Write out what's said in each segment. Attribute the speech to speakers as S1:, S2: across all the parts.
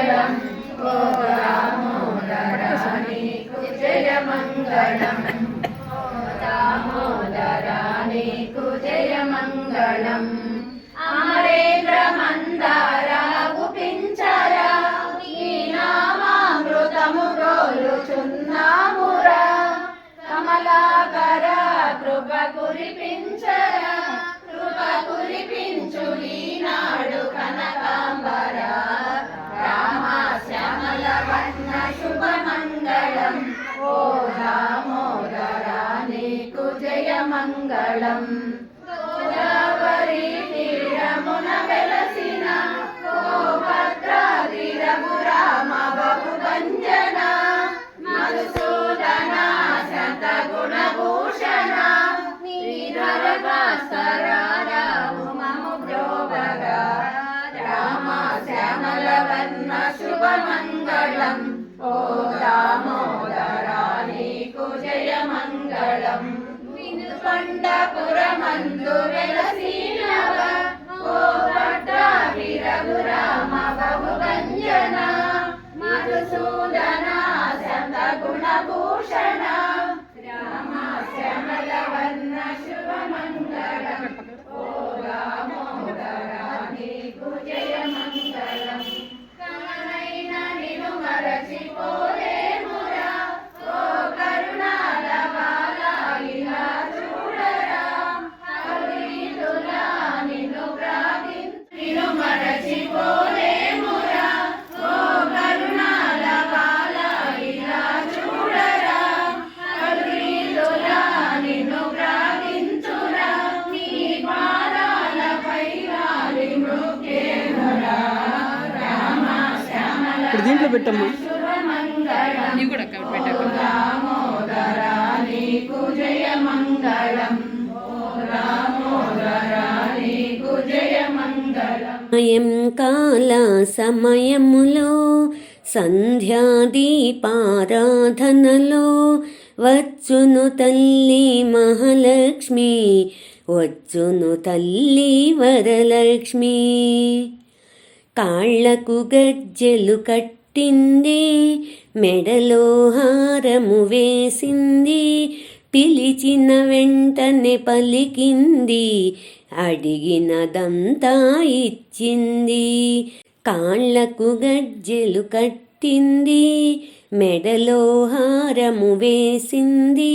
S1: మంగళం ఓ దామోదర మంగళం మంగళం అమరేంద్ర నామామృతము కమలాకర కృప కురిపించ మంగళం. గోదావరి తీరమున వెలసిన భద్రాద్రి రఘురామ బహుభంజన మధుసూదన మము బ్రోవగా రామ వినుకొండపురమందు వెలసినవ ఓ భద్రాద్రి రఘురామ బహుభంజన మధుసూదన శత గుణభూషణ రామ శ్యామల వర్ణ శుభ మంగళం ఓ రామోదరాని నీకు జయ మంగళం కమనైన నిను మరచిపోలేమురా
S2: ఇప్పుడు దీంట్లో పెట్టమ్మా. కూడా అక్కడ
S3: సాయంకాల సమయములో సంధ్యాదీపారాధనలో వచ్చును తల్లి మహాలక్ష్మి వచ్చును తల్లి వరలక్ష్మి. కాళ్ళకు గజ్జెలు కట్టింది మెడలో హారము వేసింది పిలిచిన వెంటనే పలికింది అడిగినదంతా ఇచ్చింది. కాళ్ళకు గజ్జెలు కట్టింది మెడలో హారము వేసింది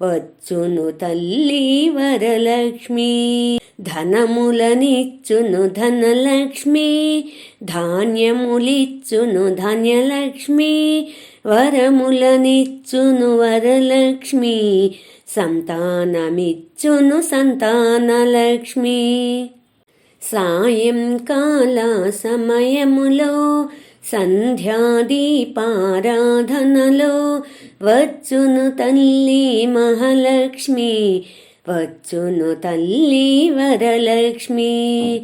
S3: వచ్చును తల్లి వరలక్ష్మి ధనములనిచ్చును ధనలక్ష్మి ధాన్యములిచ్చును ధాన్యలక్ష్మి వరములనిచ్చును వరలక్ష్మి సంతానమిచ్చును సంతానలక్ష్మి. సాయంకాల సమయములో సంధ్యాదీపారాధనలో వచ్చును తల్లి మహాలక్ష్మి వచ్చును తల్లి వరలక్ష్మి.